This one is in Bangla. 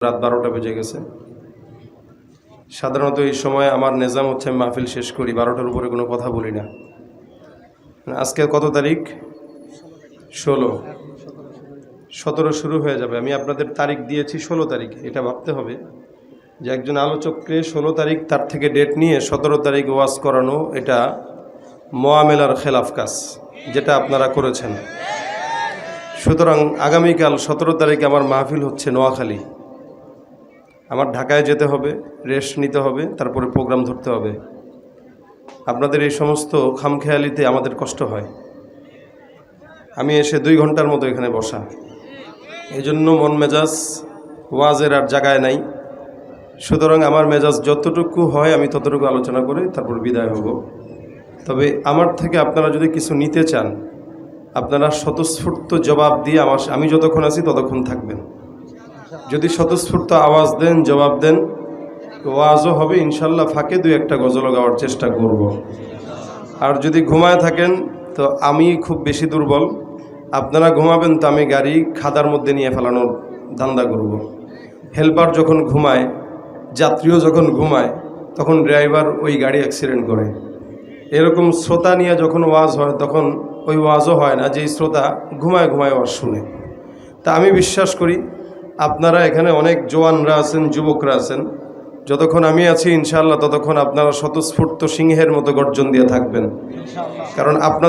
রাত বারোটা বেজে গেছে। সাধারণত এই সময় আমার নিজাম হচ্ছে আমি মাহফিল শেষ করি, বারোটার উপরে কোনো কথা বলি না। আজকে কত তারিখ? ষোলো। সতেরো শুরু হয়ে যাবে। আমি আপনাদের তারিখ দিয়েছি ষোলো তারিখ, এটা ভাবতে হবে যে একজন আলোচককে ষোলো তারিখ তার থেকে ডেট নিয়ে সতেরো তারিখ ওয়াজ করানো এটা মোয়ামেলার খেলাফ কাজ, যেটা আপনারা করেছেন। সুতরাং আগামীকাল সতেরো তারিখ আমার মাহফিল হচ্ছে নোয়াখালী। আমার ঢাকায় যেতে হবে রেস্ট নিতে হবে, তারপরে প্রোগ্রাম ধরতে হবে। আপনাদের এই সমস্ত খামখেয়ালিতে আমাদের কষ্ট হয়। আমি এসে দুই ঘণ্টার মতো এখানে বসা। এই জন্য মন মেজাজ ওয়াজের আর জায়গায় নাই। সুতরাং আমার মেজাজ যতটুকু হয় আমি ততটুকু আলোচনা করে তারপর বিদায় হব। তবে আমার থেকে আপনারা যদি কিছু নিতে চান, আপনারা স্বতঃস্ফূর্ত জবাব দিয়ে আমার আমি যতক্ষণ আছি ততক্ষণ থাকবেন। যদি স্বতঃস্ফূর্ত আওয়াজ দেন, জবাব দেন, ওয়াজও হবে, ইনশাল্লাহ ফাঁকে দুই একটা গজল গাওয়ার চেষ্টা করব। আর যদি ঘুমায় থাকেন, তো আমি খুব বেশি দুর্বল আপনারা ঘুমাবেন তো আমি গাড়ি খাদার মধ্যে নিয়ে ফেলানোর ধান্দা করব। হেল্পার যখন ঘুমায়, যাত্রীও যখন ঘুমায়, তখন ড্রাইভার ওই গাড়ি অ্যাক্সিডেন্ট করে এরকম শ্রোতা নিয়ে যখন ওয়াজ হয়, তখন ওই ওয়াজও হয় না, যেই শ্রোতা ঘুমায় ঘুমায় ওয়াজ শুনে তা আমি বিশ্বাস করি আপনারা এখানে অনেক জোয়ানরা আছেন, যুবকরা আছেন। যতক্ষণ আমি আছি ইনশাল্লাহ ততক্ষণ আপনারা স্বতঃস্ফূর্ত সিংহের মতো গর্জন দিয়ে থাকবেন। কারণ আপনার